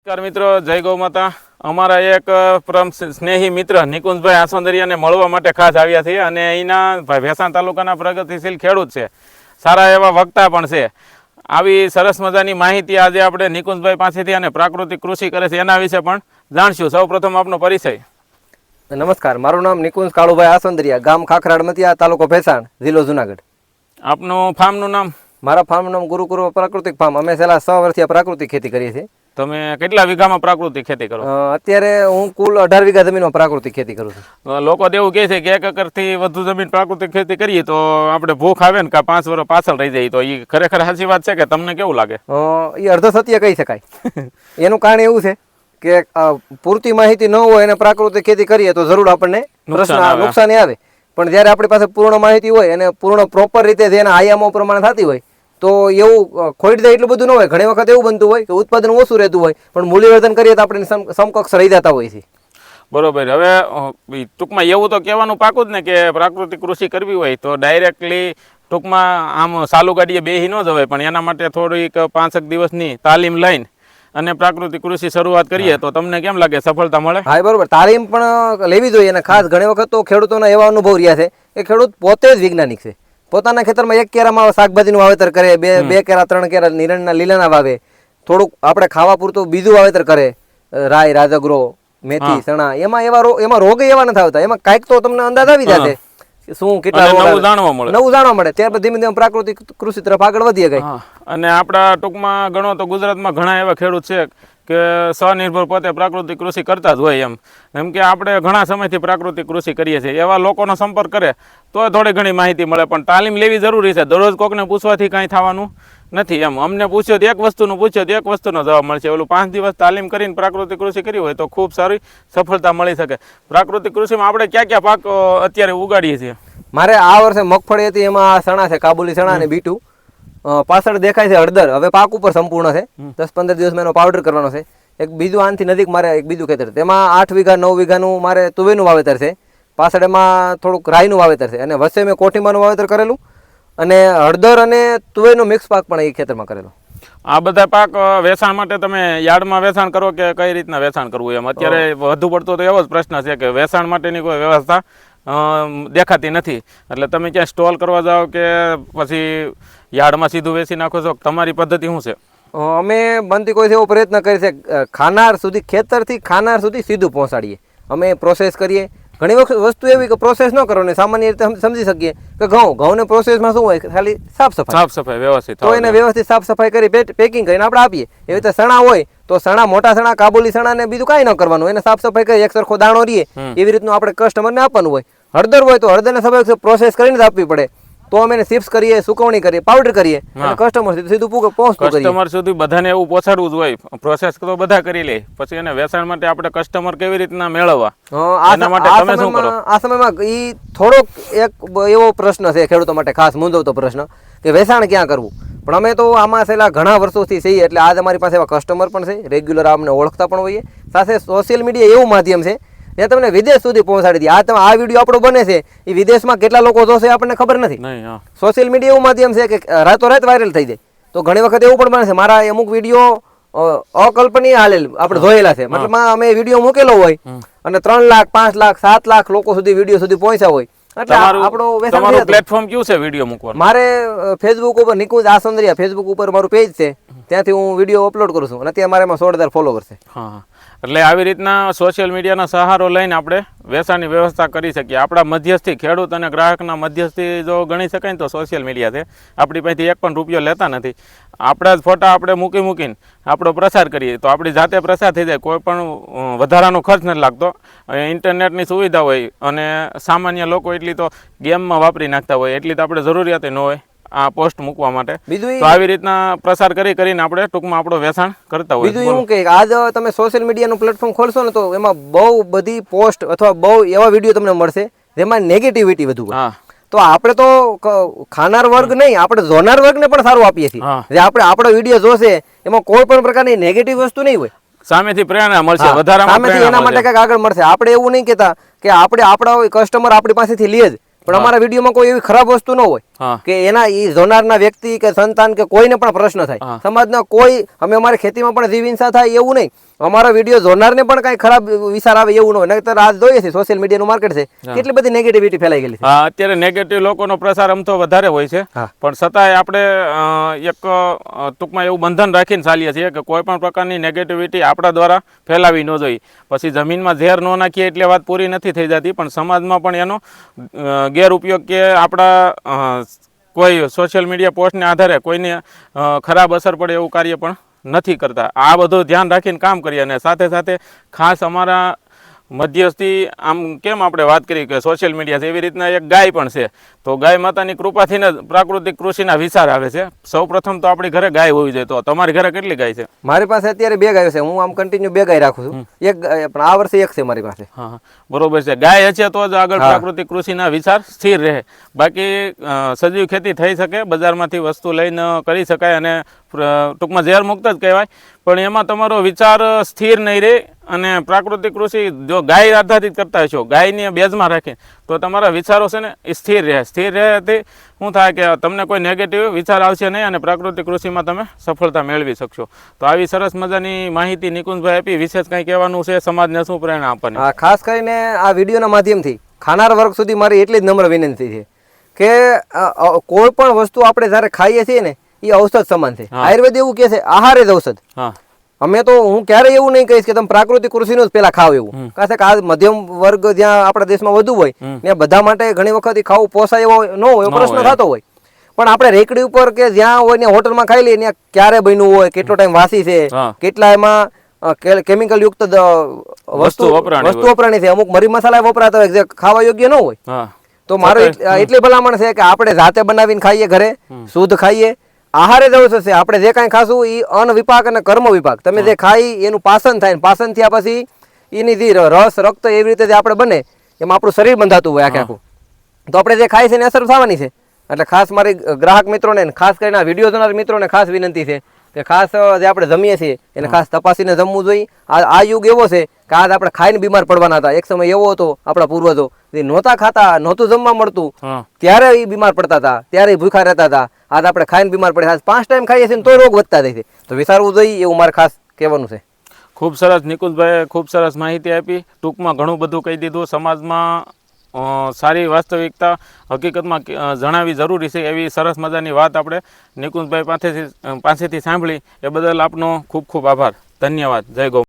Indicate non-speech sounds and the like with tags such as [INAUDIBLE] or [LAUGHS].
નમસ્કાર મિત્રો જય ગૌ માતા. અમારા એક પરમ સ્નેહી મિત્ર નિકુંજભાઈ આસોંદરિયાને મળવા માટે ખાસ આવ્યા છીએ અને અહીંના ભેસાણ તાલુકાના પ્રગતિશીલ ખેડૂત છે. સારા એવા વક્તા પણ છે. આવી સરસ મજાની માહિતી આજે આપણે નિકુંજભાઈ પાસેથી અને પ્રાકૃતિક કૃષિ કરે છે એના વિશે પણ જાણશું. સૌપ્રથમ આપનો પરિચય. નમસ્કાર મારું નામ નિકુંજ કાળુભાઈ આસંદરિયા ગામ ખાખરાડ મતિયા તાલુકો ભેસાણ જિલ્લો જુનાગઢ. આપનું ફાર્મનું નામ? મારા ફાર્મનું નામ ગુરુકુરુ પ્રાકૃતિક ફાર્મ. અમે છેલ્લા છ વર્ષથી પ્રાકૃતિક ખેતી કરીએ છીએ. તમે કેટલા વીઘામાં પ્રાકૃતિક ખેતી કરો? અત્યારે હું કુલ અઢાર વીઘા જમીનમાં પ્રાકૃતિક ખેતી કરું છું. લોકો તો એવું કહે છે કે એક એકરથી વધુ જમીન પ્રાકૃતિક ખેતી કરીએ તો આપણે ભૂખ આવે ને કે પાંચ વર્ષ પાછળ રહી જાય તો એ ખરેખર સાચી વાત છે કે તમને કેવું લાગે? એ અર્ધ સત્ય કહી શકાય. [LAUGHS] એનું કારણ એવું છે કે પૂરતી માહિતી ન હોય અને પ્રાકૃતિક ખેતી કરીએ તો જરૂર આપણને નુકસાન આવે. આવે. પણ જ્યારે આપણી પાસે પૂર્ણ માહિતી હોય અને પૂર્ણ પ્રોપર રીતે જેના આયામો પ્રમાણે થતી હોય તો એવું ખોટ જાય એટલું બધું ન હોય. ઘણી વખત એવું બનતું હોય કે ઉત્પાદન ઓછું રહેતું હોય પણ મૂલ્યવર્ધન કરીએ તો આપણે સમ- સમકક્ષ રહી જતા હોય છે. બરોબર. હવે ટૂંકમાં એવું તો કહેવાનું પાકું જ ને કે પ્રાકૃતિક કૃષિ કરવી હોય તો ડાયરેક્ટલી ટૂંકમાં આમ સાલું ગાડીએ બેહી ન જવાય પણ એના માટે થોડીક પાંચેક દિવસની તાલીમ લઈને અને પ્રાકૃતિક કૃષિ શરૂઆત કરીએ તો તમને કેમ લાગે? સફળતા મળે? હા બરોબર. તાલીમ પણ લેવી જોઈએ અને ખાસ ઘણી વખત તો ખેડૂતોના એવા અનુભવ રહ્યા છે કે ખેડૂત પોતે જ વૈજ્ઞાનિક છે. પોતાના ખેતરમાં એક કેરામાં શાકભાજીનું વાવેતર કરે બે બે કેરા ત્રણ કેરા નિરણના લીલાના વાવે. થોડુંક આપણે ખાવા પૂરતું બીજું વાવેતર કરે. રાય રાજગરો મેથી ચણા એમાં એવા એમાં રોગ એવા નથી આવતા. એમાં કાંઈક તો તમને અંદાજ આવી જશે. શું કેટલા નવું જાણવા મળે. નવું જાણવા મળે. ત્યારબાદ ધીમે ધીમે પ્રાકૃતિક કૃષિ તરફ આગળ વધીએ ગઈ. અને આપણા ટૂંકમાં ગણો તો ગુજરાતમાં ઘણા એવા ખેડૂત છે. કે સ્વનિર્ભર પોતે પ્રાકૃતિક કૃષિ કરતા જ હોય એમ. એમ કે આપણે ઘણા સમયથી પ્રાકૃતિક કૃષિ કરીએ છીએ. એવા લોકોનો સંપર્ક કરે તો થોડી ઘણી માહિતી મળે. પણ તાલીમ લેવી જરૂરી છે. દરરોજ કોકને પૂછવાથી કાંઈ થવાનું નથી એમ. અમને પૂછ્યો તો એક વસ્તુનું પૂછ્યો તો એક વસ્તુનો જવાબ મળશે. ઓલું પાંચ દિવસ તાલીમ કરીને પ્રાકૃતિક કૃષિ કરી હોય તો ખૂબ સારી સફળતા મળી શકે. પ્રાકૃતિક કૃષિમાં આપણે ક્યાં ક્યાં પાક અત્યારે ઉગાડીએ છીએ? મારે આ વર્ષે મગફળી હતી એમાં સણા છે કાબુલી સણા અને બીટું. પાછળ દેખાય છે હળદર. હવે પાક ઉપર સંપૂર્ણ છે. દસ પંદર દિવસમાં એનો પાવડર કરવાનો છે. એક બીજું આનથી નજીક મારે એક બીજું ખેતર તેમાં આઠ વીઘા નવ વીઘાનું મારે તુવેરનું વાવેતર છે. પાછળ એમાં થોડુંક રાઈનું વાવેતર છે. અને વચ્ચે મેં કોઠીમાનું વાવેતર કરેલું. અને હળદર અને તુવેરનો મિક્સ પાક પણ એ ખેતરમાં કરેલો. આ બધા પાક વેચાણ માટે તમે યાર્ડમાં વેચાણ કરો કે કઈ રીતના વેચાણ કરવું એમ? અત્યારે વધુ પડતો તો એવો જ પ્રશ્ન છે કે વેચાણ માટેની કોઈ વ્યવસ્થા દેખાતી નથી. એટલે તમે ક્યાંય સ્ટોલ કરવા જાઓ કે પછી યાર્ડમાં સીધું વેચી નાખો છો. તમારી પદ્ધતિ શું છે? અમે બનતી કોઈ એવો પ્રયત્ન કરીએ છીએ ખાનાર સુધી ખેતરથી ખાનાર સુધી સીધું પહોંચાડીએ. અમે પ્રોસેસ કરીએ. ઘણી વખત વસ્તુ એવી કે પ્રોસેસ ન કરો ને સામાન્ય રીતે સમજી શકીએ કે ઘઉં ઘઉંને પ્રોસેસમાં શું હોય? ખાલી સાફ સફાઈ. સાફ સફાઈ વ્યવસ્થિત. તો એને વ્યવસ્થિત સાફ સફાઈ કરી પેકિંગ કરીને આપણે આપીએ. એવી રીતે સણા હોય તો સણા મોટા સણા કાબુલી સણા ને બીજું કાંઈ ન કરવાનું. એને સાફ સફાઈ કરી એક સરખો દાણો રહીએ એવી રીતનું આપણે કસ્ટમરને આપવાનું હોય. હળદર હોય તો હળદરને સફાઈ પ્રોસેસ કરીને જ આપવી પડે. તો અમે એને ચિપ્સ કરીએ સુકવણી કરીએ પાવડર કરીએ અને કસ્ટમર સુધી સીધું પહોંચતું કસ્ટમર સુધી બધાને એવું પહોંચાડવું જ હોય. પ્રોસેસ તો બધા કરી લે. પછી એને વેચાણ માટે આપણે કસ્ટમર કેવી રીતના મેળવવા? એના માટે તમે શું કરો? આ સમયમાં ઈ થોડોક એક એવો પ્રશ્ન છે ખેડૂતો માટે ખાસ મૂંઝવતો પ્રશ્ન કે વેચાણ ક્યાં કરવું? પણ અમે તો આમાં છેલ્લા ઘણા વર્ષોથી છીએ એટલે આજ અમારી પાસે એવા કસ્ટમર પણ છે. રેગ્યુલર અમને ઓળખતા પણ હોઈએ. સાથે સોશિયલ મીડિયા એવું માધ્યમ છે જ્યાં તમને વિદેશ સુધી પહોંચાડી દે આ તમે આ વીડિયો આપણો બને છે. એ વિદેશમાં કેટલા લોકો જોશે આપણને ખબર નથી. સોશિયલ મીડિયા એવું માધ્યમ છે કે રાતોરાત વાયરલ થઈ જાય. તો ઘણી વખત એવું પણ બને છે. મારા અમુક વીડિયો અકલ્પનીય હાલેલ આપણે જોયેલા છે. મતલબ અમે વીડિયો મૂકેલો હોય અને ત્રણ લાખ પાંચ લાખ સાત લાખ લોકો સુધી વીડિયો સુધી પહોંચ્યા હોય. એટલે આપણો વેચાણ થઈ તમારું જતું. પ્લેટફોર્મ કયું છે વીડિયો મૂકવાનું? મારે ફેસબુક ઉપર નિકુંજ આસંદરિયા ફેસબુક ઉપર મારું પેજ છે. ત્યાંથી હું વીડિયો અપલોડ કરું છું. અને અત્યારે મારે એમાં સોળ હજાર ફોલોવર છે. એટલે આવી રીતના સોશિયલ મીડિયાનો સહારો લઈને આપણે વેચાણની વ્યવસ્થા કરી શકીએ. આપણા મધ્યસ્થી ખેડૂત અને ગ્રાહકના મધ્યસ્થી જો ગણી શકાય ને તો સોશિયલ મીડિયા છે. આપણી પાસેથી એક પણ રૂપિયો લેતા નથી. આપણા જ ફોટા આપણે મૂકી મૂકીને આપણો પ્રસાર કરીએ. તો આપણી જાતે પ્રસાર થઈ જાય. કોઈ પણ વધારાનો ખર્ચ નથી લાગતો. ઇન્ટરનેટની સુવિધા હોય અને સામાન્ય લોકો એટલી તો ગેમમાં વાપરી નાખતા હોય. એટલી તો આપણે જરૂરિયાત ન હોય. આ પોસ્ટ મૂકવા માટે. બીજું તો આવી રીતના પ્રસાર કરી કરીને આપણે ટૂંકમાં આપણો વેચાણ કરતા હોય. બીજું એવું કે આજ તમે સોશિયલ મીડિયાનું પ્લેટફોર્મ ખોલશો ને તો એમાં બહુ બધી પોસ્ટ અથવા બહુ એવા વીડિયો તમને મળશે જેમાં નેગેટિવિટી વધુ હા. તો આપણે તો ખાનાર વર્ગ નહીં આપણે જોનાર વર્ગને પણ સારું આપીએ છીએ. જે આપણે આપણો વીડિયો જોશે એમાં કોઈ પણ પ્રકારની નેગેટિવ વસ્તુ નહીં હોય. સામેથી પ્રેરણા મળશે વધારામાં સામેથી એના માટે કંઈક આગળ મળશે. આપણે એવું નહીં કહેતા કે આપણે આપણા કસ્ટમર આપણી પાસેથી લઈએ જ. પણ અમારા વિડીયોમાં કોઈ એવી ખરાબ વસ્તુ ન હોય કે એના એ જોનારના વ્યક્તિ કે સંતાન કે કોઈને પણ પ્રશ્ન થાય. સમાજના કોઈ અમે અમારી ખેતીમાં પણ જીવ હિંસા થાય એવું નહીં. અમારા વીડિયો જોનારને પણ કાંઈ ખરાબ વિચાર આવે એવું ન હોય. નહીતર આજ જોઈએ છે સોશિયલ મીડિયાનું માર્કેટ છે. કેટલી બધી નેગેટિવિટી ફેલાઈ ગયેલી છે. હા અત્યારે નેગેટિવ લોકોનો પ્રસાર આમ તો વધારે હોય છે. પણ છતાંય આપણે એક ટૂંકમાં એવું બંધન રાખીને ચાલીએ છીએ કે કોઈ પણ પ્રકારની નેગેટિવિટી આપણા દ્વારા ફેલાવી ન જોઈએ. પછી જમીનમાં ઝેર ન નાખીએ એટલે વાત પૂરી નથી થઈ જતી પણ સમાજમાં પણ એનો ગેરઉપયોગ કે આપણા કોઈ સોશિયલ મીડિયા પોસ્ટને આધારે કોઈને ખરાબ અસર પડે એવું કાર્ય પણ નથી કરતા. આ બધું ધ્યાન રાખીને કામ કરીએ અને સાથે સાથે ખાસ અમારા મધ્યસ્થી આમ કેમ આપણે વાત કરી કે સોશિયલ મીડિયા છે એવી રીતના એક ગાય પણ છે. તો ગાય માતાની કૃપાથી જ પ્રાકૃતિક કૃષિના વિચાર આવે છે. સૌ પ્રથમ તો આપણી ઘરે ગાય હોવી જોઈએ. તો તમારી ઘરે કેટલી ગાય છે? મારી પાસે અત્યારે બે ગાયો છે. હું આમ કન્ટિન્યુ બે ગાય રાખું છું. એક પણ આ વર્ષે એક છે મારી પાસે. હા બરોબર છે. ગાય હશે તો જ આગળ પ્રાકૃતિક કૃષિના વિચાર સ્થિર રહે. બાકી સજીવ ખેતી થઈ શકે બજારમાંથી વસ્તુ લઈને કરી શકાય અને ટૂંકમાં ઝેર મુક્ત જ કહેવાય. પણ એમાં તમારો વિચાર સ્થિર નહીં રહે અને પ્રાકૃતિક કૃષિ જો ગાય આધારિત કરતા છો ગાયને બેઝમાં રાખી, તો તમારા વિચારો છે ને એ સ્થિર રહે. સ્થિર રહેવાથી શું થાય કે તમને કોઈ નેગેટિવ વિચાર આવશે નહીં અને પ્રાકૃતિક કૃષિમાં તમે સફળતા મેળવી શકશો. તો આવી સરસ મજાની માહિતી નિકુંજભાઈ આપી. વિશેષ કંઈ કહેવાનું છે? સમાજને શું પ્રેરણા આપવાની? ખાસ કરીને આ વિડીયોના માધ્યમથી ખાનાર વર્ગ સુધી મારી એટલી જ નમ્ર વિનંતી છે કે કોઈ પણ વસ્તુ આપણે જ્યારે ખાઈએ છીએ ને એ ઔષધ સમાન છે. આયુર્વેદ એવું કે છે આહાર જ ઔષધ. અમે તો હું ક્યારેય એવું નહીં કહીશ કે તમે પ્રાકૃતિક કૃષિનું જ પેલા ખાવ એવું. કારણ કે આ મધ્યમ વર્ગ જ્યાં આપણા દેશમાં વધુ હોય ત્યાં બધા માટે ઘણી વખત ખાવું પોસાય એવો ન હોય એવો પ્રશ્ન થતો હોય. પણ આપણે રેકડી ઉપર કે જ્યાં હોય ને હોટલમાં ખાઈ લઈએ ત્યાં ક્યારે બન્યું હોય કેટલો ટાઈમ વાસી છે કેટલા એમાં કેમિકલ યુક્ત વસ્તુ વસ્તુ વપરાણી છે. અમુક મરી મસાલા વપરાતા હોય જે ખાવા યોગ્ય ન હોય. તો મારો એટ- એટલી ભલામણ છે કે આપણે જાતે બનાવીને ખાઈએ ઘરે શુદ્ધ ખાઈએ આહારે જવું થશે. આપણે જે કાંઈ ખાશું એ અન્ન વિભાગ અને કર્મ વિભાગ. તમે જે ખાઈ એનું પાસન થાય ને પાસન થયા પછી એની જે રસ રક્ત એવી રીતે જે આપણે બને એમાં આપણું શરીર બંધાતું હોય આખે આખું. તો આપણે જે ખાઈ છે એને અસર થવાની છે. એટલે ખાસ મારી ગ્રાહક મિત્રોને ખાસ કરીને આ વીડિયો જોનાર મિત્રોને ખાસ વિનંતી છે. કે ખાસ જે આપણે જમીએ છીએ એને ખાસ તપાસીને જમવું જોઈએ. આ આ યુગ એવો છે કે આજ આપણે ખાઈને બીમાર પડવાના હતા. એક સમય એવો હતો આપણા પૂર્વજો જે નહોતા ખાતા નહોતું જમવા મળતું ત્યારે એ બીમાર પડતા હતા ત્યારે ભૂખા રહેતા હતા. આજ આપણે ખાઈને બીમાર પડે આજ પાંચ ટાઈમ ખાઈએ છીએ તો રોગ વધતા જાય છે. તો વિચારવું જોઈએ એવું મારે ખાસ કહેવાનું છે. ખૂબ સરસ નિકુંજભાઈએ ખૂબ સરસ માહિતી આપી. ટૂંકમાં ઘણું બધું કહી દીધું. સમાજમાં સારી વાસ્તવિકતા હકીકતમાં જણાવી જરૂરી છે એવી સરસ મજાની વાત આપણે નિકુંજભાઈ પાસેથી પાસેથી સાંભળી. એ બદલ આપનો ખૂબ ખૂબ આભાર. ધન્યવાદ. જય ગૌ